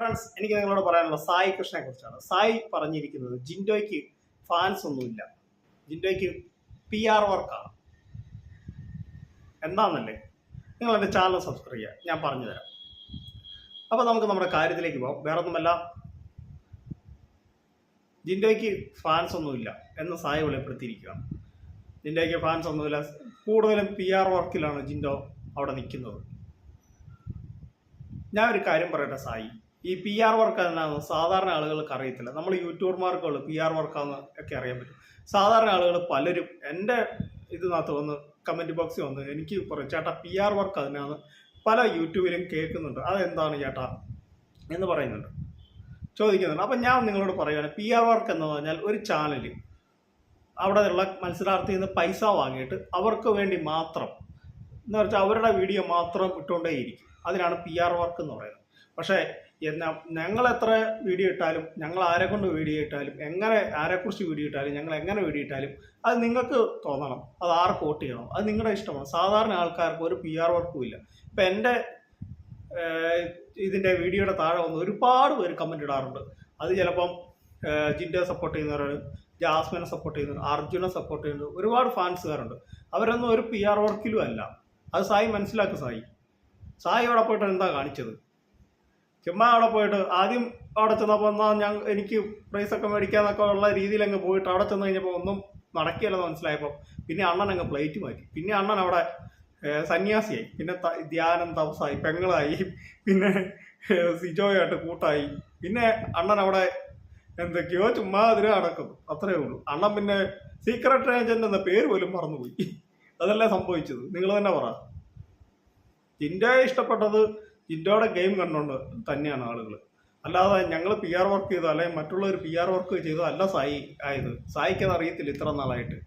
Friends എനിക്ക് നിങ്ങളോട് പറയാനുള്ള സായി കൃഷ്ണനെ കുറിച്ചാണ്. സായി പറഞ്ഞിരിക്കുന്നത് ജിൻഡോയ്ക്ക് ഫാൻസ് ഒന്നുമില്ല ജിൻഡോയ്ക്ക് പി ആർ വർക്കാണ് എന്താണെന്നല്ലേ നിങ്ങൾ എന്റെ ചാനൽ സബ്സ്ക്രൈബ് ചെയ്യുക. ഞാൻ പറഞ്ഞു തരാം. അപ്പോൾ നമുക്ക് നമ്മുടെ കാര്യത്തിലേക്ക് പോകാം വേറെ ഒന്നുമല്ല ജിൻഡോയ്ക്ക് ഫാൻസ് ഒന്നുമില്ല എന്ന് സായി വെളിപ്പെടുത്തിയിരിക്കുകയാണ്. ജിൻഡോയ്ക്ക് ഫാൻസ് ഒന്നുമില്ല കൂടുതലും പി ആർ വർക്കിലാണ് ജിൻഡോ അവിടെ നിൽക്കുന്നത്. ഞാൻ ഒരു കാര്യം പറയട്ടെ സായി? ഈ പി ആർ വർക്ക് എന്നാന്ന് സാധാരണ ആളുകൾക്ക് അറിയത്തില്ല. നമ്മൾ യൂട്യൂബർമാർക്കുള്ള പി ആർ വർക്കാന്ന് ഒക്കെ അറിയാൻ പറ്റും. സാധാരണ ആളുകൾ പലരും എന്റെ ഇതിനകത്ത് വന്ന് കമന്റ് ബോക്സിൽ വന്ന് എനിക്ക് പറയും ചേട്ടാ പി ആർ വർക്ക് അതിനാണ് പല യൂട്യൂബിലും കേൾക്കുന്നുണ്ട്. അതെന്താണ് ചേട്ടാ? എന്ന് പറയുന്നുണ്ട്. ചോദിക്കുന്നുണ്ട്. അപ്പം ഞാൻ നിങ്ങളോട് പറയുകയാണ് പി ആർ വർക്ക് എന്ന് പറഞ്ഞാൽ ഒരു ചാനൽ അവിടെ ഉള്ള മത്സരാർത്ഥിയിൽ നിന്ന് പൈസ വാങ്ങിയിട്ട് അവർക്ക് വേണ്ടി മാത്രം എന്ന് വെച്ചാൽ അവരുടെ വീഡിയോ മാത്രം ഇട്ടുകൊണ്ടേയിരിക്കും. അതിനാണ് പി ആർ വർക്ക് എന്ന് പറയുന്നത്. പക്ഷേ എന്നാ ഞങ്ങൾ എത്ര വീഡിയോ ഇട്ടാലും ഞങ്ങൾ ആരെ കൊണ്ട് വീഡിയോ ഇട്ടാലും എങ്ങനെ ആരെക്കുറിച്ച് വീഡിയോ ഇട്ടാലും ഞങ്ങൾ എങ്ങനെ വീഡിയോ ഇട്ടാലും അത് നിങ്ങൾക്ക് തോന്നണം. അത് ആർക്ക് വോട്ട് ചെയ്യണം? അത് നിങ്ങളുടെ ഇഷ്ടമാണ്. സാധാരണ ആൾക്കാർക്ക് ഒരു പി ആർ വർക്കും ഇല്ല. ഇപ്പം എന്റെ ഇതിന്റെ വീഡിയോയുടെ താഴെ വന്ന് ഒരുപാട് പേര് കമന്റ് ഇടാറുണ്ട്. അത് ചിലപ്പം ജിൻഡയെ സപ്പോർട്ട് ചെയ്യുന്നവരാണ് ജാസ്മിനെ സപ്പോർട്ട് ചെയ്യുന്നവർ അർജുനെ സപ്പോർട്ട് ചെയ്യുന്നവർ ഒരുപാട് ഫാൻസുകാരുണ്ട് അവരൊന്നും ഒരു പി ആർ വർക്കിലും അല്ല. അത് സായി മനസ്സിലാക്കുക സായി. സായി അവിടെ പോയിട്ട് എന്താ കാണിച്ചത്? ചുമ്മാ അവിടെ പോയിട്ട് ആദ്യം അവിടെ ചെന്നപ്പോൾ എന്നാൽ ഞാൻ എനിക്ക് പ്രൈസ് ഒക്കെ മേടിക്കാന്നൊക്കെ ഉള്ള രീതിയിൽ അങ്ങ് പോയിട്ട് അവിടെ ചെന്ന് കഴിഞ്ഞപ്പോൾ ഒന്നും നടക്കില്ലെന്ന് മനസ്സിലായപ്പോൾ പിന്നെ അണ്ണൻ അങ്ങ് പ്ലേറ്റ് മാറ്റി. പിന്നെ അണ്ണൻ അവിടെ സന്യാസിയായി. പിന്നെ ധ്യാനം തപസായി പെങ്ങളായി. പിന്നെ സിജോയായിട്ട് കൂട്ടായി. പിന്നെ അണ്ണൻ അവിടെ എന്തൊക്കെയോ ചുമ്മാ അതിന് നടക്കുന്നു. അത്രേ ഉള്ളൂ. അണ്ണൻ പിന്നെ സീക്രട്ട് ഏജന്റ് എന്ന പേര് പോലും മറന്നുപോയി. അതല്ലേ സംഭവിച്ചത്? നിങ്ങൾ തന്നെ പറ. ഇന്ത്യ ഇഷ്ടപ്പെട്ടത് ജിൻഡോയുടെ ഗെയിം കണ്ടുകൊണ്ട് തന്നെയാണ് ആളുകൾ അല്ലാതെ ഞങ്ങൾ പി ആർ വർക്ക് ചെയ്തോ അല്ലെങ്കിൽ മറ്റുള്ളവർ പി ആർ വർക്ക് ചെയ്തോ അല്ല സായി ആയത്. സായിക്ക് അത് അറിയത്തില്ല ഇത്ര നാളായിട്ട്.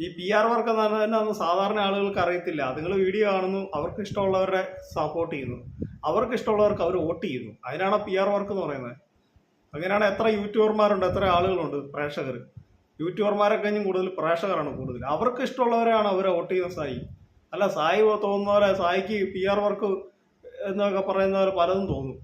ഈ പി ആർ വർക്ക് എന്ന് പറഞ്ഞാൽ സാധാരണ ആളുകൾക്ക് അറിയത്തില്ല. നിങ്ങൾ വീഡിയോ കാണുന്നു അവർക്ക് ഇഷ്ടമുള്ളവരെ സപ്പോർട്ട് ചെയ്യുന്നു. അവർക്ക് ഇഷ്ടമുള്ളവർക്ക് അവർ വോട്ട് ചെയ്യുന്നു. അതിനാണ് പി ആർ വർക്ക് എന്ന് പറയുന്നത്. അങ്ങനെയാണ് എത്ര യൂട്യൂബർമാരുണ്ട് എത്ര ആളുകളുണ്ട് പ്രേക്ഷകർ യൂട്യൂബർമാരെ കഴിഞ്ഞും കൂടുതൽ പ്രേക്ഷകരാണ് കൂടുതൽ അവർക്ക് ഇഷ്ടമുള്ളവരാണ് അവരെ വോട്ട് ചെയ്യുന്ന സായി. അല്ല സായി തോന്നുന്ന പോലെ സായിക്ക് പി ആർ വർക്ക് എന്നൊക്കെ പറയുന്ന പോലെ പലതും തോന്നും.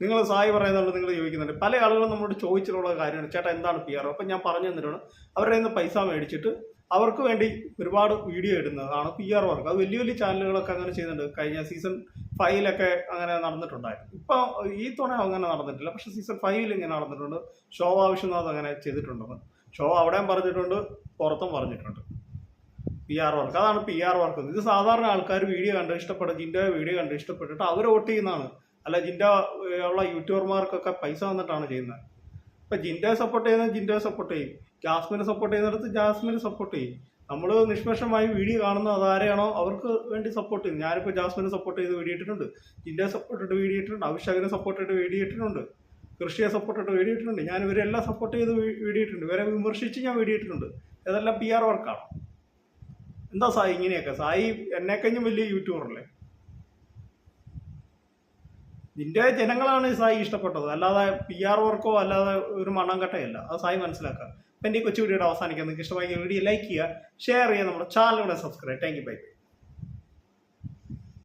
നിങ്ങൾ സായി പറയുന്നുണ്ട് നിങ്ങൾ ചോദിക്കുന്നുണ്ട്. പല ആളുകളും നമ്മളോട് ചോദിച്ചിട്ടുള്ള കാര്യമാണ്. ചേട്ടാ എന്താണ് പി ആർ അപ്പം ഞാൻ പറഞ്ഞു തന്നിട്ടാണ് അവരുടെ നിന്ന് പൈസ മേടിച്ചിട്ട് അവർക്ക് വേണ്ടി ഒരുപാട് വീഡിയോ ഇടുന്നതാണ് പി ആർ വർക്ക് അത് വലിയ വലിയ ചാനലുകളൊക്കെ അങ്ങനെ ചെയ്യുന്നുണ്ട് കഴിഞ്ഞ സീസൺ ഫൈവിലൊക്കെ അങ്ങനെ നടന്നിട്ടുണ്ടായിരുന്നു. ഇപ്പം ഈ തവണ അങ്ങനെ നടന്നിട്ടില്ല. പക്ഷേ സീസൺ ഫൈവിൽ ഇങ്ങനെ നടന്നിട്ടുണ്ട്. ശോഭ വിശ്വനാഥ് അങ്ങനെ ചെയ്തിട്ടുണ്ടെന്ന്. ഷോ അവിടെയും പറഞ്ഞിട്ടുണ്ട് പുറത്തും പറഞ്ഞിട്ടുണ്ട്. പി ആർ വർക്ക് അതാണ് പി ആർ വർക്ക് ഇത് സാധാരണ ആൾക്കാർ വീഡിയോ കണ്ട് ഇഷ്ടപ്പെടും ജിന്റെ വീഡിയോ കണ്ട് ഇഷ്ടപ്പെട്ടിട്ട് അവർ വോട്ട് ചെയ്യുന്നതാണ്. അല്ല ജിന്റെ ഉള്ള യൂട്യൂബർമാർക്കൊക്കെ പൈസ വന്നിട്ടാണ് ചെയ്യുന്നത്. ഇപ്പം ജിന്റെ സപ്പോർട്ട് ചെയ്യുന്ന ജിന്റെ സപ്പോർട്ട് ചെയ്യും. ജാസ്മിനെ സപ്പോർട്ട് ചെയ്യുന്നിടത്ത് ജാസ്മിനെ സപ്പോർട്ട് ചെയ്യും. നമ്മൾ നിഷ്പക്ഷമായി വീഡിയോ കാണുന്ന അതാരെയാണോ അവർക്ക് വേണ്ടി സപ്പോർട്ട് ചെയ്യും ഞാനിപ്പോൾ ജാസ്മിനെ സപ്പോർട്ട് ചെയ്ത് വീഡിയോ ഇട്ടിട്ടുണ്ട്. ജിന്റെ സപ്പോർട്ട് ഇട്ട് വീഡിയോ ഇട്ടിട്ടുണ്ട്. അഭിഷേകിനെ സപ്പോർട്ട് ഇട്ട് വീഡിയോ ഇട്ടിട്ടുണ്ട്. കൃഷിയെ സപ്പോർട്ട് ഇട്ട് വീഡിയോ ഇട്ടിട്ടുണ്ട്. ഞാൻ ഇവരെല്ലാം സപ്പോർട്ട് ചെയ്ത് വീഡിയോ ഇട്ടിട്ടുണ്ട്. ഇവരെ വിമർശിച്ച് ഞാൻ വീഡിയോ ഇട്ടിട്ടുണ്ട്. ഇതെല്ലാം പി ആർ വർക്കാണ് എന്താ സായി ഇങ്ങനെയൊക്കെ? സായി എന്നെ കഴിഞ്ഞും വലിയ യൂട്യൂബറല്ലേ നിന്റെ ജനങ്ങളാണ് സായി ഇഷ്ടപ്പെട്ടത്. അല്ലാതെ പി ആർ വർക്കോ അല്ലാതെ ഒരു മണ്ണാങ്കട്ടയല്ല അത് സായി മനസ്സിലാക്കുക. അപ്പം എന്റെ കൊച്ചു വീഡിയോയുടെ അവസാനിക്കാൻ നിങ്ങൾക്ക് ഇഷ്ടമായി വീഡിയോ ലൈക്ക് ചെയ്യുക ഷെയർ ചെയ്യുക നമ്മുടെ ചാനലിലൂടെ സബ്സ്ക്രൈബ് താങ്ക് യു ബൈ